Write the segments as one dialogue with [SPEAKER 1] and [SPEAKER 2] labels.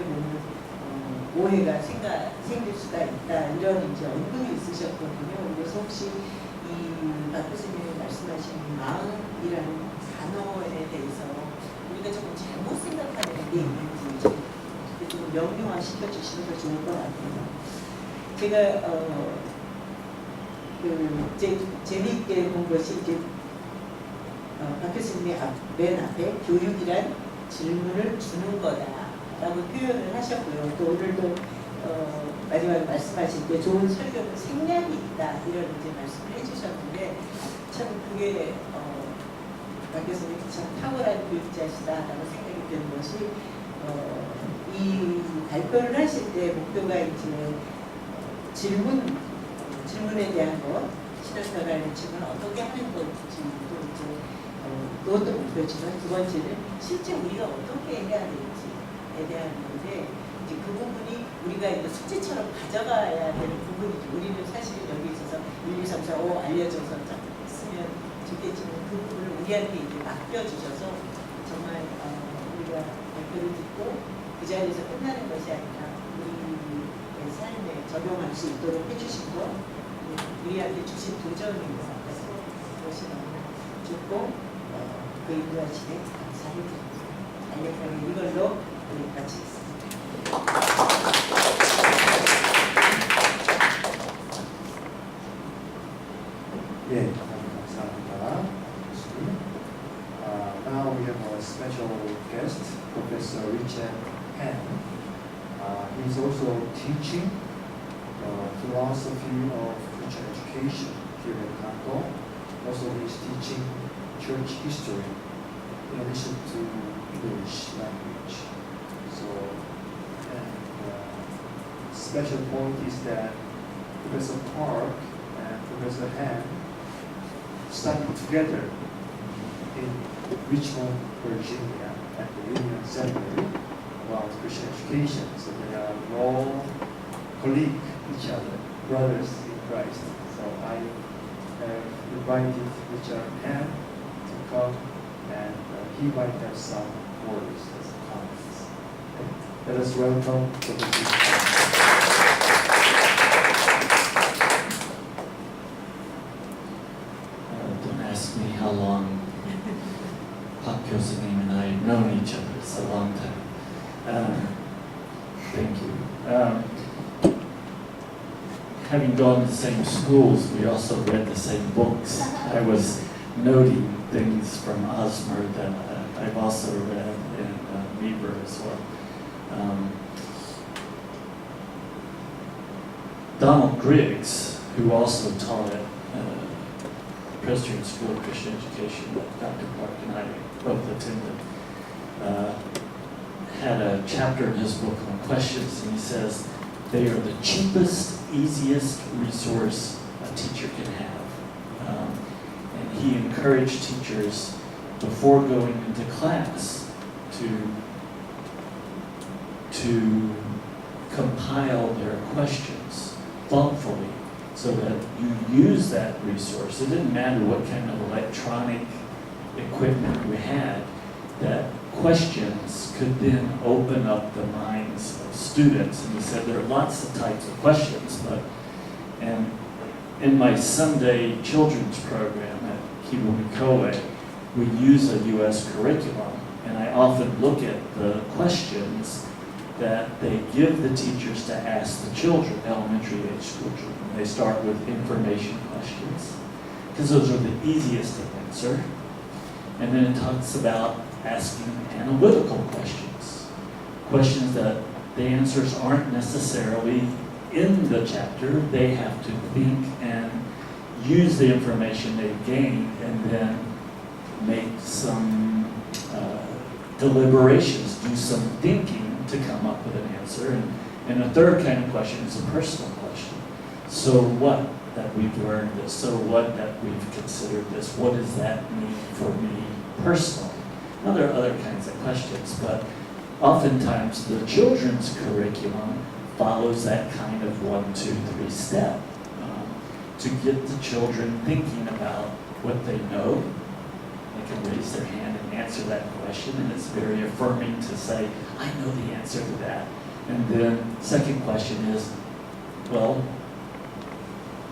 [SPEAKER 1] 어떻게 보면 어, 오해가 생가, 생길 수가 있다 이런 이제 언급이 있으셨거든요. 그래서 혹시 이 박 교수님이 말씀하신 이 마음이라는 단어에 대해서 우리가 조금 잘못 생각하는 게 있는지 좀 명료화 시켜주시는 게 좋을 것 같아요. 제가 어, 그 제, 재미있게 본 것이 이제 어, 박 교수님이 앞, 맨 앞에 교육이란 질문을 주는 거다 라고 표현을 하셨고요. 또 오늘도 어, 마지막에 말씀하실 때 좋은 설교는 생략이 있다 이런 이제 말씀을 해주셨는데 참 그게 어, 박 교수님 참 탁월한 교육자시다라고 생각이 드는 것이 어, 이 발표를 하실 때 목표가 이제 어, 질문 질문에 대한 것 시도서가는 질문 어떻게 하는 건지 또 이제 어, 그것도 목표지만 두 번째는 실제 우리가 어떻게 해야 될지에 대한 건데 이제 그 부분이 우리가 이제 숙제처럼 가져가야 되는 부분이죠. 우리는 사실 여기 있어서 1, 2, 3, 4, 5 알려줘서 쫙 쓰면 좋겠지만 그 부분을 우리한테 이제 맡겨주셔서 정말 어, 우리가 발표를 듣고 그 자리에서 끝나는 것이 아니라 우리의 삶에 적용할 수 있도록 해주신 것 우리한테 주신 도전인 것 같아서 그것이 너무 좋고 어, 그 인도하시네 드립니다. 간략하게 이걸로 우리 마치겠습니다.
[SPEAKER 2] 예, 감사합니다. 교수님. Uh, now we have a special guest, Professor Richard Han. Uh, he's also teaching uh, philosophy of Christian education here at Kanto. Also, he's teaching church history in addition to English language. Special point is that Professor Park and Professor Han studied together in Richmond, Virginia, at the Union Seminary about Christian education. So they are all colleague each other, brothers in Christ. So I have invited Richard Han to come, and uh, he might have some words as comments. Let us welcome Professor
[SPEAKER 3] gone to the same schools, we also read the same books. I was noting things from Osmer that uh, I've also read in uh, Weber as well. Um, Donald Griggs, who also taught at uh, Presbyterian School of Christian Education that Dr. Clark and I both attended, uh, had a chapter in his book on questions, and he says they are the cheapest, easiest resource a teacher can have. Um, and he encouraged teachers before going into class to to compile their questions thoughtfully so that you use that resource. It didn't matter what kind of electronic equipment we had, that questions could then open up the minds of students. And he said there are lots of types of questions, but, and in my Sunday children's program at Kibu we use a U.S. curriculum, and I often look at the questions that they give the teachers to ask the children, elementary age school children. They start with information questions, because those are the easiest to answer. And then it talks about asking analytical questions, questions that the answers aren't necessarily in the chapter. They have to think and use the information they've gained and then make some uh, deliberations, do some thinking to come up with an answer. And, and a third kind of question is a personal question. So what that we've learned this? So what that we've considered this? What does that mean for me personally? Now there are other kinds of questions, but oftentimes the children's curriculum follows that kind of one, two, three step um, to get the children thinking about what they know. They can raise their hand and answer that question, and it's very affirming to say, I know the answer to that. And then, second question is, well,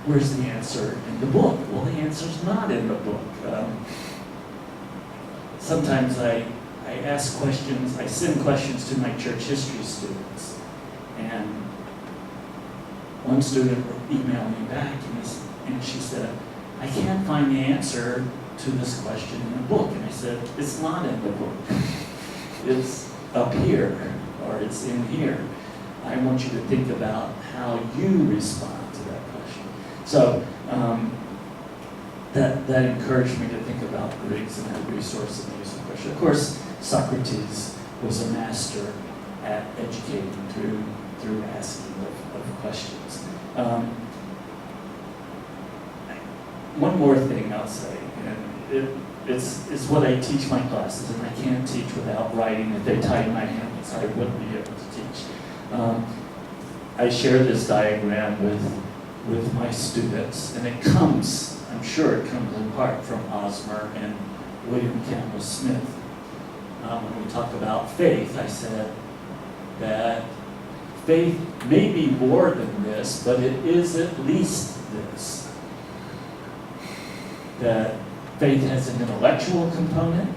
[SPEAKER 3] where's the answer in the book? Well, the answer's not in the book. Um, sometimes I, I ask questions, I send questions to my church history students, and one student emailed me back, and, and she said, I can't find the answer to this question in the book. And I said, it's not in the book. It's up here, or it's in here. I want you to think about how you respond to that question. So um, that, that encouraged me to think about Greeks and that resource and the use of question. Of course, Socrates was a master at educating through, through asking of, of questions. Um, one more thing I'll say, and it, it's, it's what I teach my classes, and I can't teach without writing. If they tied my hands, I wouldn't be able to teach. Um, I share this diagram with, with my students, and it comes, I'm sure it comes in part from Osmer and William Campbell Smith. Um, when we talk about faith, I said that faith may be more than this, but it is at least this that faith has an intellectual component,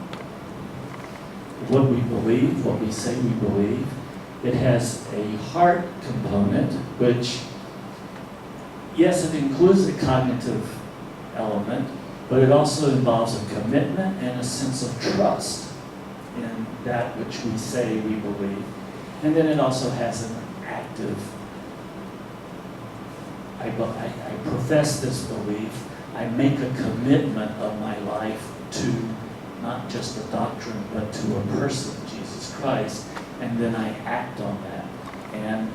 [SPEAKER 3] what we believe, what we say we believe. It has a heart component, which, yes, it includes a cognitive element, but it also involves a commitment and a sense of trust in that which we say we believe. And then it also has an active, I, I, I profess this belief, I make a commitment of my life to not just a doctrine, but to a person, Jesus Christ, and then I act on that. And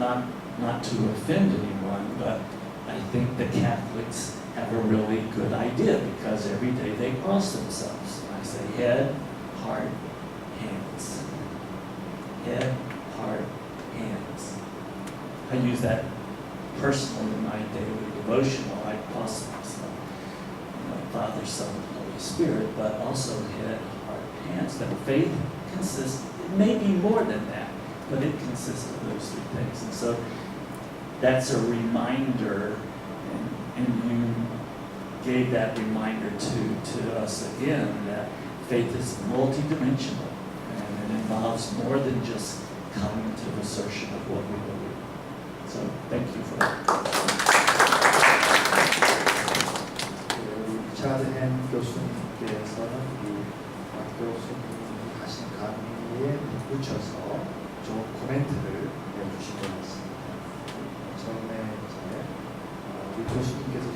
[SPEAKER 3] not not to offend anyone, but I think the Catholics have a really good idea because every day they cross themselves. I say head, heart, hands. Head, heart, hands. I use that personally in my daily devotional. I cross myself. You know, Father, Son, Holy Spirit, but also head, heart, hands. That faith consists, it may be more than that, but it consists of those three things. And so that's a reminder, and, and you gave that reminder to, to us again that faith is multidimensional and it involves more than just cognitive assertion of what we believe. So thank you for that.
[SPEAKER 2] 우리 리차드 햄 교수님께서는 이 박 교수님이 하신 강의에 덧붙여서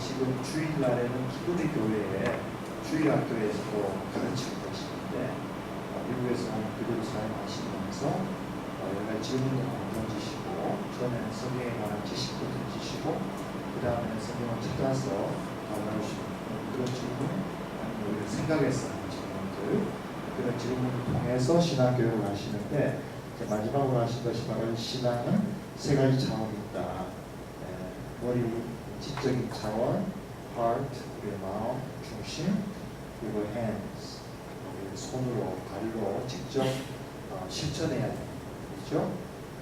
[SPEAKER 2] 지금 주일날에는 기도대 교회에 주일학교에서도 가르치고 계시는데 어, 미국에서 온 교대를 사용하시면서 어, 여러 질문도 던지시고 처음에는 성경에 관한 지식도 던지시고 그 다음에 성경을 찾아서 나오시는 그런 질문 아니면 우리가 생각해서 하는 질문들 그런 질문을 통해서 신앙교육을 하시는데 마지막으로 하신 것이 바로 신앙은 세 가지 차원이 있다. 예, 머리, 지적인 차원, heart, 우리의 마음, 중심, 그리고 hands, 우리 손으로, 발로 직접 어, 실천해야 되는 거죠.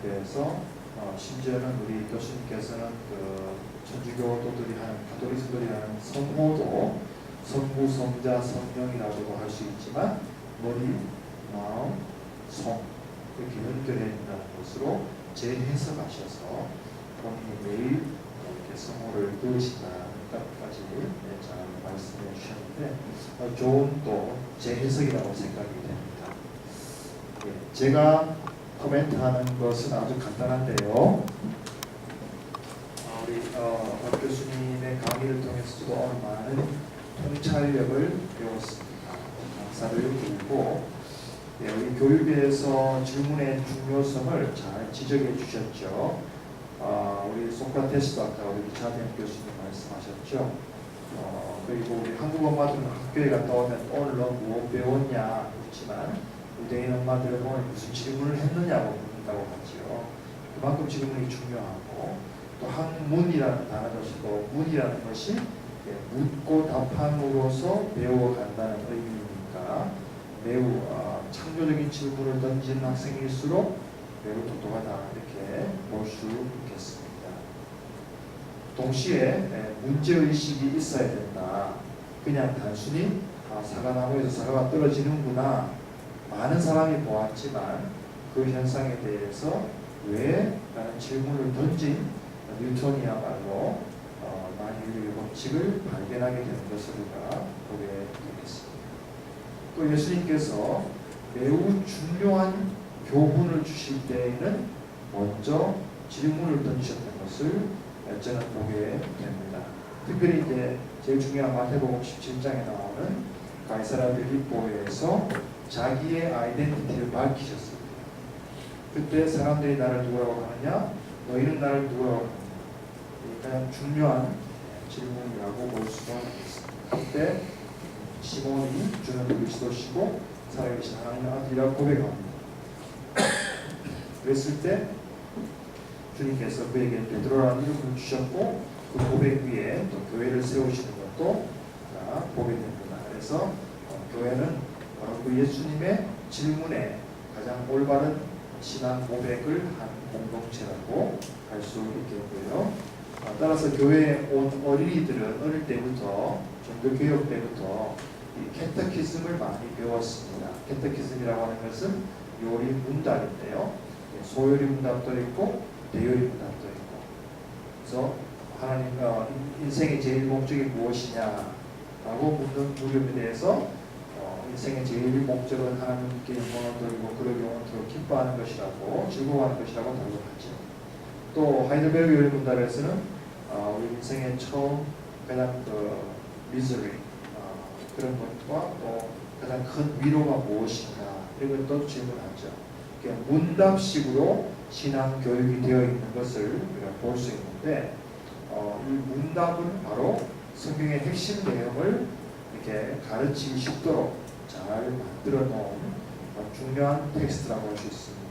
[SPEAKER 2] 그래서 어, 심지어는 우리 교수님께서는 그 천주교도들이 하는 가톨릭들이 하는 성모도 성부, 성자, 성령이라고도 할 수 있지만 머리, 마음, 손 이렇게 연결해 있다는 것으로 재해석하셔서 본인이 매일 성호를 그으신다까지 네, 잘 말씀해 주셨는데 어, 좋은 또 재해석이라고 생각이 됩니다. 예, 제가 코멘트하는 것은 아주 간단한데요. 아, 우리 어, 박 교수님의 강의를 통해서도 오늘 많은 통찰력을 배웠습니다. 강사를 배우고 예, 우리 교육에서 질문의 중요성을 잘 지적해 주셨죠. 아, 우리 소크라테스도 아까 우리 리차드 교수님 말씀하셨죠. 어, 그리고 우리 한국 엄마들은 학교에 갔다 오면 오늘 너 뭐 배웠냐 묻지만 유대인 엄마들은 오늘 무슨 질문을 했느냐고 묻는다고 하죠. 그만큼 질문이 중요하고 또 학문이라는 단어도 문이라는 것이 예, 묻고 답함으로써 배워간다는 의미니까 매우 어, 창조적인 질문을 던지는 학생일수록 매우 똑똑하다 이렇게 볼 수 있겠습니다. 동시에 예, 문제의식이 있어야 된다. 그냥 단순히 아, 사과나무에서 사과가 떨어지는구나. 많은 사람이 보았지만 그 현상에 대해서 왜? 라는 질문을 던진 뉴턴이야말로 어, 만유의 법칙을 발견하게 되는 것을 우리가 보게 되겠습니다. 또 예수님께서 매우 중요한 교훈을 주실 때에는 먼저 질문을 던지셨던 것을 저는 보게 됩니다. 특별히 이제 제일 중요한 마태복음 17장에 나오는 가이사라 빌립보에서 자기의 아이덴티티를 밝히셨습니다. 그때 사람들이 나를 누구라고 하느냐? 너희는 나를 누구라고 하느냐? 이 가장 중요한 질문이라고 볼 수가 있습니다. 그때 시몬이 주는 그리스도시고 살아계신 하나님의 아들이라고 고백합니다. 그랬을 때 주님께서 그에게 베드로라는 이름을 주셨고 그 고백 위에 또 교회를 세우시는 것도 자, 보게 됩니다. 그래서 어, 교회는 바로 그 예수님의 질문에 가장 올바른 신앙 고백을 한 공동체라고 할 수 있겠고요. 어, 따라서 교회에 온 어린이들은 어릴 때부터 종교 교육 때부터 이 캐터키즘을 많이 배웠습니다. 캐터키즘이라고 하는 것은 요리 문답인데요. 예, 소요리 문답도 있고 대요리 문답도 있고. 그래서 하나님 어, 인- 인생의 제일 목적이 무엇이냐라고 묻는 물음에 대해서 어, 인생의 제일 목적은 하나님께 영광을 돌리고 그를 영원토록 기뻐하는 것이라고 즐거워하는 것이라고 다루었죠. 또 하이델베르그 요리 문답에서는 어, 우리 인생의 처음 가장 그 미저리 어, 그런 것과 또 가장 큰 위로가 무엇인가 이런 것도 질문하죠. 문답식으로 신앙 교육이 되어 있는 것을 우리가 볼 수 있는데 어, 이 문답은 바로 성경의 핵심 내용을 이렇게 가르치기 쉽도록 잘 만들어 놓은 어, 중요한 텍스트라고 할 수 있습니다.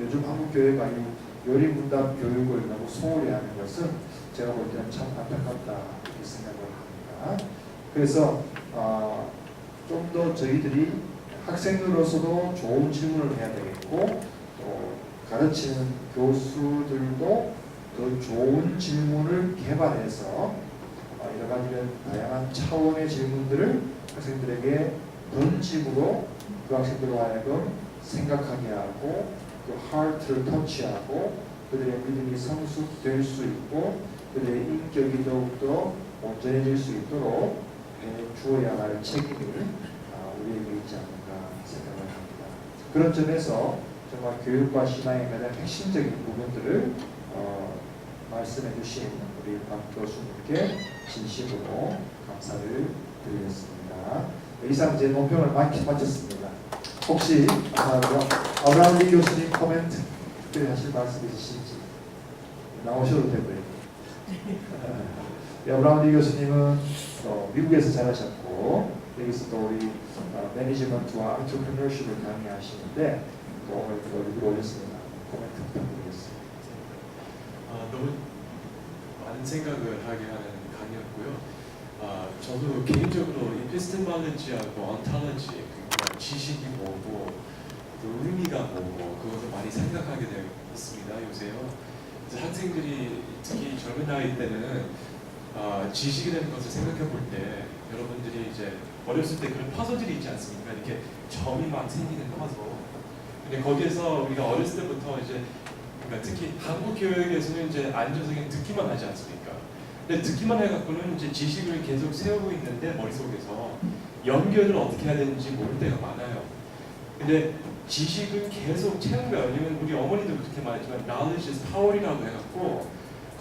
[SPEAKER 2] 요즘 한국 교회가 이 요리 문답 교육을 너무 소홀히 하는 것은 제가 볼 때는 참 안타깝다 이렇게 생각을 합니다. 그래서 어, 좀더 저희들이 학생으로서도 좋은 질문을 해야 되겠고 또 가르치는 교수들도 더 좋은 질문을 개발해서 어, 여러 가지 다양한 차원의 질문들을 학생들에게 던짐으로 그 학생들로 하여금 생각하게 하고 그 하트를 터치하고 그들의 믿음이 성숙될 수 있고 그들의 인격이 더욱더 온전해질 수 있도록 해 주어야 할 책임을 아, 우리에게 있지 합니다. 그런 점에서 정말 교육과 신앙의 가장 핵심적인 부분들을 어, 말씀해 주신 우리 박 교수님께 진심으로 감사를 드리겠습니다. 이상 제 논평을 마쳤습니다. 혹시 감사하고요. 아브라함 리 교수님 코멘트 특별히 하실 말씀 있으신지 나오셔도 되고요. 예, 리 교수님은 어, 미국에서 자라셨고 여기서 또 우리 어, 매니지먼트와 엔터프리너십을 강의하시는데 또 오늘 또 리뷰를 올렸습니다. 코멘트 부탁드리겠습니다.
[SPEAKER 4] 아, 너무 많은 생각을 하게 하는 강의였고요. 아, 저도 개인적으로 에피스테몰로지하고 온탈러지 그러니까 지식이 뭐고 또 의미가 뭐고 그것을 많이 생각하게 되었습니다. 요새요. 학생들이 특히 젊은 나이 때는 아, 지식이라는 것을 생각해 볼 때 여러분들이 이제 어렸을 때 그런 퍼즐들이 있지 않습니까? 이렇게 점이 막 생기는 퍼즐. 근데 거기에서 우리가 어렸을 때부터 이제 그러니까 특히 한국 교육에서는 이제 앉아서 그냥 듣기만 하지 않습니까? 근데 듣기만 해갖고는 이제 지식을 계속 세우고 있는데 머릿속에서 연결을 어떻게 해야 되는지 모를 때가 많아요. 근데 지식을 계속 거예요. 왜냐면 우리 어머니도 그렇게 말했지만 knowledge is power이라고 해갖고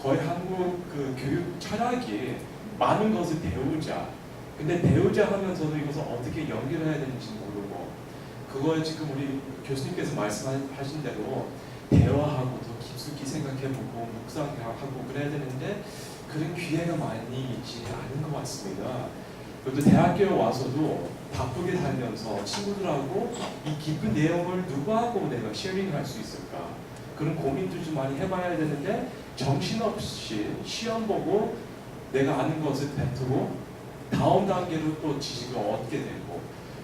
[SPEAKER 4] 거의 한국 그 교육 철학이 많은 것을 배우자. 근데 배우자 하면서도 이것을 어떻게 연결해야 되는지 모르고 그걸 지금 우리 교수님께서 말씀하신 대로 대화하고 더 깊숙이 생각해보고 묵상하고 그래야 되는데 그런 기회가 많이 있지 않은 것 같습니다. 또 대학교에 와서도 바쁘게 살면서 친구들하고 이 깊은 내용을 누구하고 내가 쉐어링할 수 있을까? 그런 고민도 좀 많이 해봐야 되는데 정신없이 시험 보고 내가 아는 것을 뱉고 다음 단계로 또 지식을 얻게 되고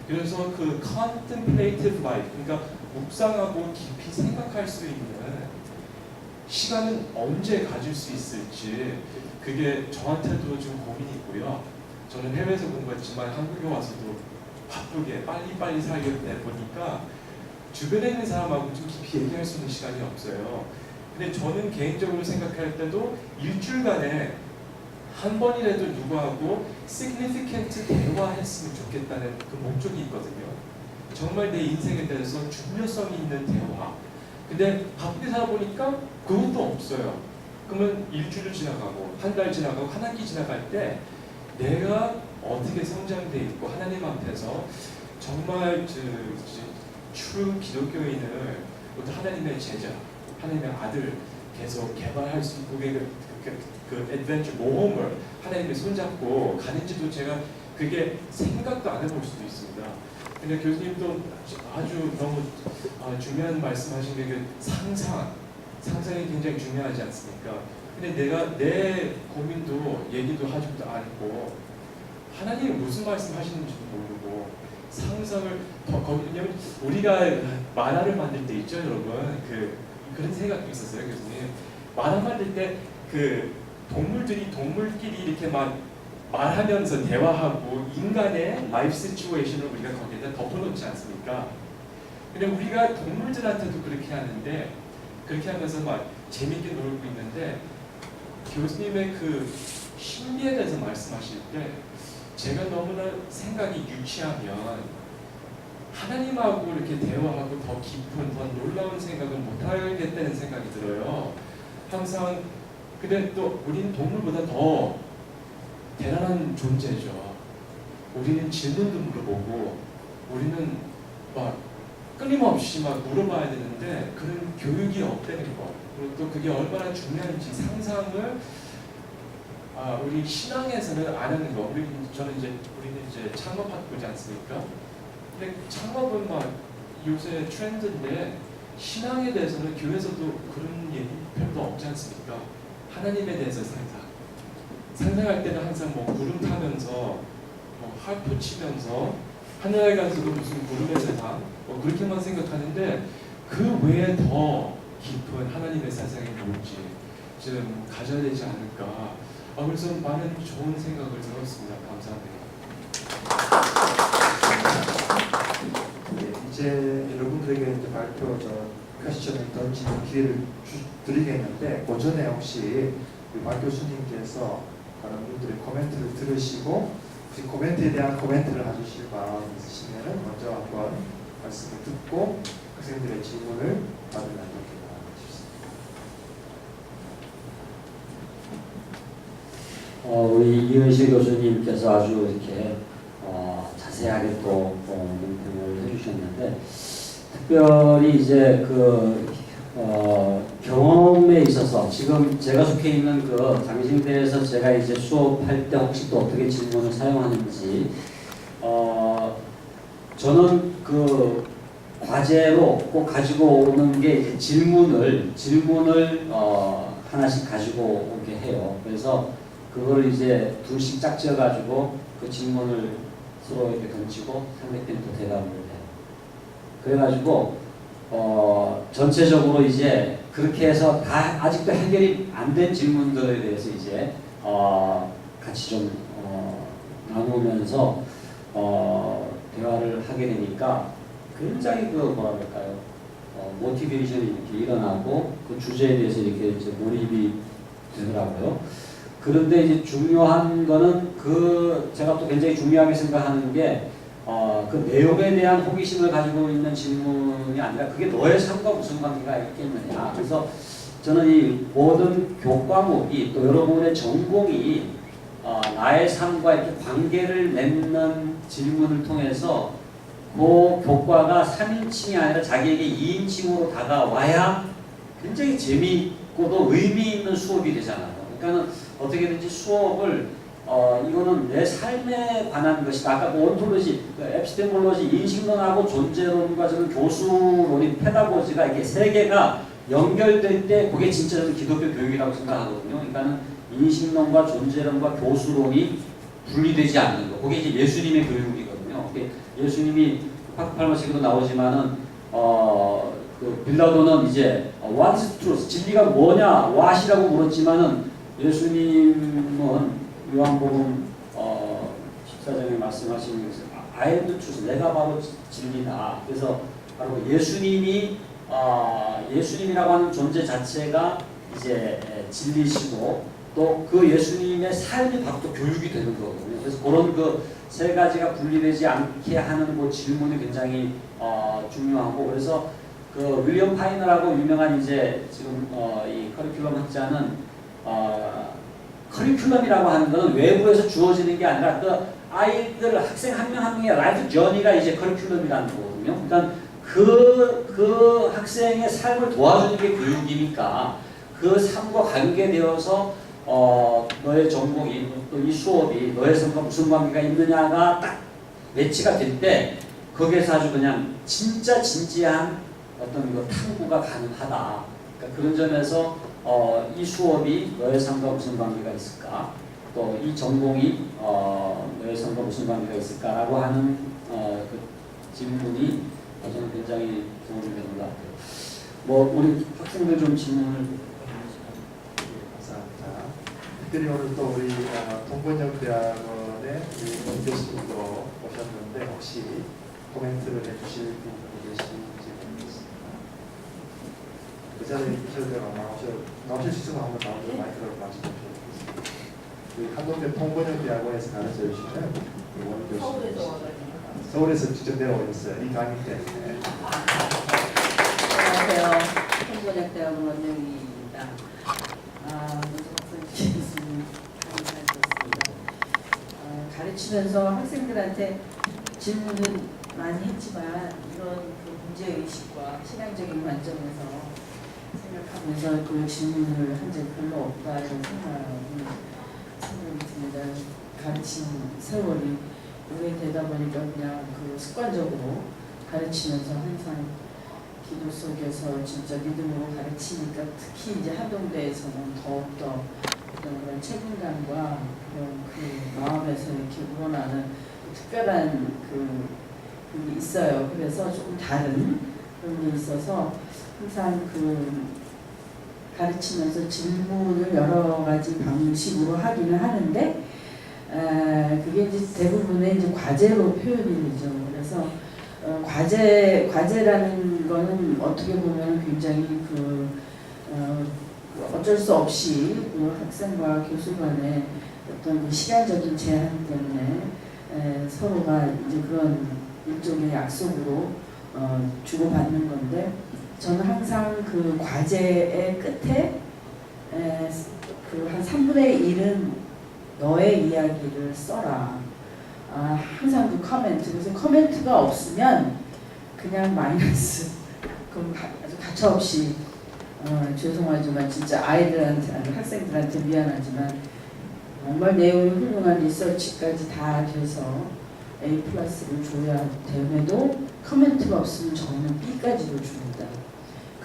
[SPEAKER 4] 그래서 그 contemplative life 그러니까 묵상하고 깊이 생각할 수 있는 시간은 언제 가질 수 있을지 그게 저한테도 좀 고민이고요. 저는 해외에서 공부했지만 한국에 와서도 바쁘게 빨리빨리 살게 되 보니까 주변에 있는 사람하고 좀 깊이 얘기할 수 있는 시간이 없어요. 근데 저는 개인적으로 생각할 때도 일주일간에 한 번이라도 누구하고 significant 대화했으면 좋겠다는 그 목적이 있거든요. 정말 내 인생에 대해서 중요성이 있는 대화. 근데 바쁘게 살아 보니까 그것도 없어요. 그러면 일주일 지나가고 한 달 지나가고 한 학기 지나갈 때 내가 어떻게 성장돼 있고 하나님 앞에서 정말 그, true 기독교인을 어떤 하나님의 제자, 하나님의 아들 계속 개발할 수 있고 그, adventure 모험을 하나님의 손잡고 가는지도 제가 그게 생각도 안 해볼 수도 있습니다. 근데 교수님도 아주 너무 아, 중요한 말씀하신 게그 상상, 상상이 굉장히 중요하지 않습니까? 근데 내가 내 고민도 얘기도 하지도 않고 하나님이 무슨 말씀하시는지도 모르고 상상을 더 거기 왜냐면 우리가 만화를 만들 때 있죠, 여러분. 그 그런 생각도 있었어요, 교수님. 만화 만들 때 그 동물들이 동물끼리 이렇게 막 말하면서 대화하고 인간의 라이프 시츄에이션을 우리가 거기에다 덮어놓지 않습니까? 근데 우리가 동물들한테도 그렇게 하는데 그렇게 하면서 막 재밌게 놀고 있는데 교수님의 그 신비에 대해서 말씀하실 때 제가 너무나 생각이 유치하면 하나님하고 이렇게 대화하고 더 깊은 더 놀라운 생각을 못 하겠다는 생각이 들어요. 항상 근데 또 우리는 동물보다 더 대단한 존재죠. 우리는 질문도 물어보고 우리는 막 끊임없이 막 물어봐야 되는데 그런 교육이 없다는 거. 그리고 또 그게 얼마나 중요한지 상상을 아, 우리 신앙에서는 안 하는 거. 우리 저는 이제 우리는 이제 창업학부지 않습니까? 근데 창업은 막 요새 트렌드인데 신앙에 대해서는 교회에서도 그런 얘기 별로 없지 않습니까? 하나님에 대해서 상상. 상상할 때는 항상 뭐 구름 타면서 뭐 har프 치면서 하늘에 가서도 무슨 구름의 세상 뭐 그렇게만 생각하는데 그 외에 더 깊은 하나님의 세상이 뭔지 좀 가져야 되지 않을까. 아, 그래서 많은 좋은 생각을 들었습니다. 감사합니다.
[SPEAKER 2] 네, 이제 여러분들에게 발표 저 퀘스천을 던지는 기회를 주, 드리겠는데 그 전에 혹시 박 교수님께서 다른 분들의 코멘트를 들으시고 혹시 코멘트에 대한 코멘트를 해주실 마음 있으시면 먼저 한번 말씀을 듣고 학생들의 질문을 받으면 좋겠다 싶습니다.
[SPEAKER 5] 어, 우리 이은실 교수님께서 아주 이렇게 어, 자세하게 또 어, 논평을 해주셨는데 특별히 이제 그 어, 경험에 있어서 지금 제가 속해 있는 그 장신대에서 제가 이제 수업할 때 혹시 또 어떻게 질문을 사용하는지 어, 저는 그 과제로 꼭 가지고 오는 게 질문을 질문을 어, 하나씩 가지고 오게 해요. 그래서 그걸 이제 둘씩 짝지어 가지고 그 질문을 서로 이렇게 던지고 상대편이 또 대답을. 그래가지고 어 전체적으로 이제 그렇게 해서 다 아직도 해결이 안 된 질문들에 대해서 이제 어 같이 좀 어, 나누면서 어 대화를 하게 되니까 굉장히 그 뭐라 그럴까요? 어, 모티베이션이 이렇게 일어나고 그 주제에 대해서 이렇게 이제 몰입이 되더라고요. 그런데 이제 중요한 거는 그 제가 또 굉장히 중요하게 생각하는 게 어, 그 내용에 대한 호기심을 가지고 있는 질문이 아니라 그게 너의 삶과 무슨 관계가 있겠느냐. 그래서 저는 이 모든 교과목이 또 여러분의 전공이 어, 나의 삶과 이렇게 관계를 맺는 질문을 통해서 그 교과가 3인칭이 아니라 자기에게 2인칭으로 다가와야 굉장히 재미있고도 의미 있는 수업이 되잖아요. 그러니까는 어떻게든지 수업을 어 이거는 내 삶에 관한 것이다. 아까 그 온톨로지, 그 에피스테몰로지, 인식론하고 존재론과 저는 교수론인 페다고지가 이게 세 개가 연결될 때 그게 진짜 저는 기독교 교육이라고 생각하거든요. 그러니까는 인식론과 존재론과 교수론이 분리되지 않는 거. 그게 이제 예수님의 교육이거든요. 예수님이 파크팔마식으로 나오지만은 어, 그 빌라도는 이제 what is truth? 진리가 뭐냐? what이라고 물었지만은 예수님은 요한복음 어, 14장에 말씀하시는 것은 the truth. 내가 바로 진리다. 그래서 바로 예수님이 어, 예수님이라고 하는 존재 자체가 이제 에, 진리시고 또 그 예수님의 삶이 바로 또 교육이 되는 거거든요. 그래서 그런 그 세 가지가 분리되지 않게 하는 그 질문이 굉장히 어, 중요하고 그래서 그 윌리엄 파이너라고 유명한 이제 지금 어, 이 커리큘럼 학자는 어, 커리큘럼이라고 하는 것은 외부에서 주어지는 게 아니라 그 아이들 학생 한 명 한 명의 라이프 저니가 이제 커리큘럼이라는 거거든요. 그러니까 그, 그 학생의 삶을 도와주는 게 교육이니까 그 삶과 관계되어서 어, 너의 전공이 또 이 수업이 너의 삶과 무슨 관계가 있느냐가 딱 매치가 될 때 거기에서 아주 그냥 진짜 진지한 어떤 그 탐구가 가능하다. 그러니까 그런 점에서 어, 이 수업이 너의 삶과 무슨 관계가 있을까? 또 이 전공이 어, 너의 삶과 무슨 관계가 있을까라고 하는 어, 그 질문이 어, 저는 굉장히 도움이 되는 것 같아요. 뭐 우리 학생들 좀 질문을.
[SPEAKER 2] 특별히 오늘 또 우리 어, 동번역대학원의 우리 교수님도 오셨는데 혹시 코멘트를 해주실 분이 계신지. 그 자리에 계셔도 나오셔, 나오실 수 있으면 한번 나오셔서 마이크를 말씀 주시겠습니다. 우리 한동대 통번역대학원에서 가르쳐 주시는 원 교수님.
[SPEAKER 1] 서울에서
[SPEAKER 2] 직접 내려오셨어요. 이 강의 때문에.
[SPEAKER 6] 안녕하세요. 홍보대학원 원영희입니다. 아, 문석선 교수님 강의잘 들었습니다. 어, 가르치면서 학생들한테 질문은 많이 했지만 이런 그 문제의식과 신앙적인 관점에서 생각하면서 그 질문을 한 적이 별로 없다 이런 생각이 듭니다. 가르친 세월이 오래되다 보니까 그냥 그 습관적으로 가르치면서 항상 기도 속에서 진짜 믿음으로 가르치니까 특히 이제 한동대에서는 더욱더 어떤 그런 책임감과 그런 그 마음에서 이렇게 우러나는 특별한 그 그게 있어요. 그래서 조금 다른 그런 게 있어서 항상 그 가르치면서 질문을 여러 가지 방식으로 하기는 하는데 에, 그게 이제 대부분의 이제 과제로 표현이 되죠. 그래서 어, 과제 과제라는 거는 어떻게 보면 굉장히 그 어, 어쩔 수 없이 그 학생과 교수 간의 어떤 그 시간적인 제한 때문에 에, 서로가 이제 그런 일종의 약속으로 어, 주고받는 건데 저는 항상 그 과제의 끝에 그 한 3분의 1은 너의 이야기를 써라. 아, 항상 그 커멘트. 그래서 커멘트가 없으면 그냥 마이너스. 그럼 가- 아주 가차없이 어, 죄송하지만 진짜 아이들한테 학생들한테 미안하지만 정말 내용이 훌륭한 리서치까지 다 돼서 A 플러스를 줘야 됨에도 커멘트가 없으면 저는 B까지도 줍니다.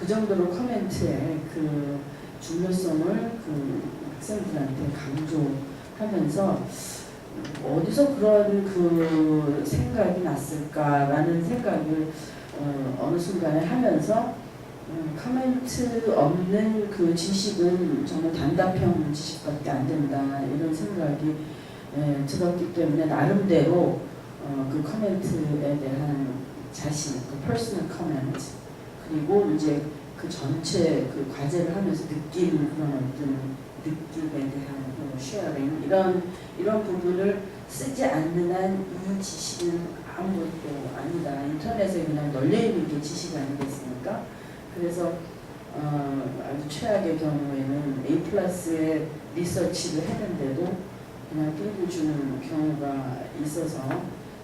[SPEAKER 6] 그 정도로 커멘트의 그 중요성을 그 학생들한테 강조하면서 어디서 그런 그 생각이 났을까라는 생각을 어, 어느 순간에 하면서 음, 커멘트 없는 그 지식은 정말 단답형 지식밖에 안 된다 이런 생각이 에, 들었기 때문에 나름대로 어, 그 커멘트에 대한 자신, 그 퍼스널 커멘트 그리고 이제 그 전체 그 과제를 하면서 느끼는 그런 어떤 느낌에 대한 그 쉐어링 이런 이런 부분을 쓰지 않는 한 이 지식은 아무것도 아니다. 인터넷에 그냥 널려 있는 게 지식 아니겠습니까? 그래서 어, 아주 최악의 경우에는 A 플러스의 리서치를 했는데도 그냥 들고 주는 경우가 있어서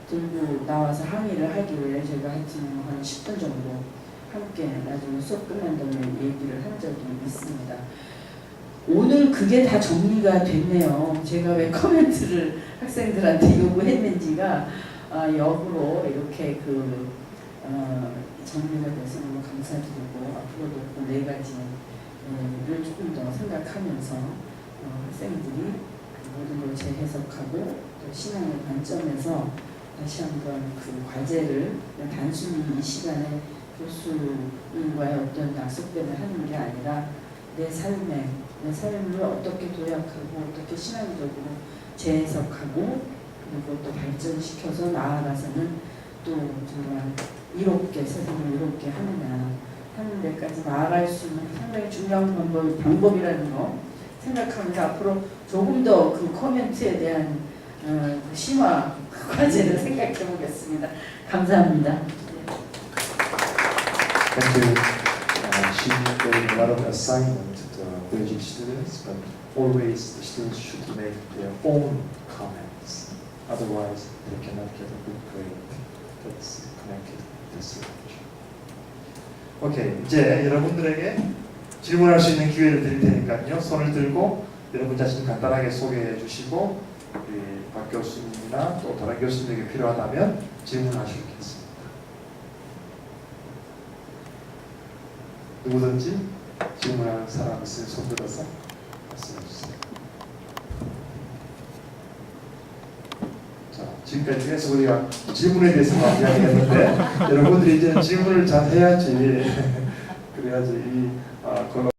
[SPEAKER 6] 들고 나와서 항의를 하기를 제가 하여튼 한 10분 정도 함께 나중에 수업 끝난 다음에 얘기를 한 적이 있습니다. 오늘 그게 다 정리가 됐네요. 제가 왜 커멘트를 학생들한테 요구했는지가 아, 역으로 이렇게 그 어, 정리가 돼서 너무 감사드리고 앞으로도 그 네 가지를 조금 더 생각하면서 어, 학생들이 그 모든 걸 재해석하고 또 신앙의 관점에서 다시 한번 그 과제를 단순히 이 시간에 교수님과의 어떤 약속 때문에 하는 게 아니라 내 삶에 내 삶을 어떻게 도약하고 어떻게 신앙적으로 재해석하고 그리고 또 발전시켜서 나아가서는 또 정말 이롭게 세상을 이롭게 하느냐 하는 데까지 나아갈 수 있는 상당히 중요한 방법, 방법이라는 거 생각하면서 앞으로 조금 더그 코멘트에 대한 어, 그 심화 과제를 생각해 보겠습니다. 감사합니다.
[SPEAKER 2] Thank you. Uh, she gave a lot of assignment to the Belgian students, but always the students should make their own comments. Otherwise, they cannot get a good grade. That's connected to this language. 오케이, 이제 여러분들에게 질문할 수 있는 기회를 드릴 테니까요. 손을 들고 여러분 자신 간단하게 소개해 주시고 우리 박 교수님이나 또 다른 교수님에게 필요하다면 있겠습니다. 누구든지 질문하는 사람 있으면 손 들어서 말씀해 주세요. 자, 지금까지 계속 우리가 질문에 대해서만 이야기했는데 여러분들이 이제 질문을 잘 해야지 그래야지 이 아, 어,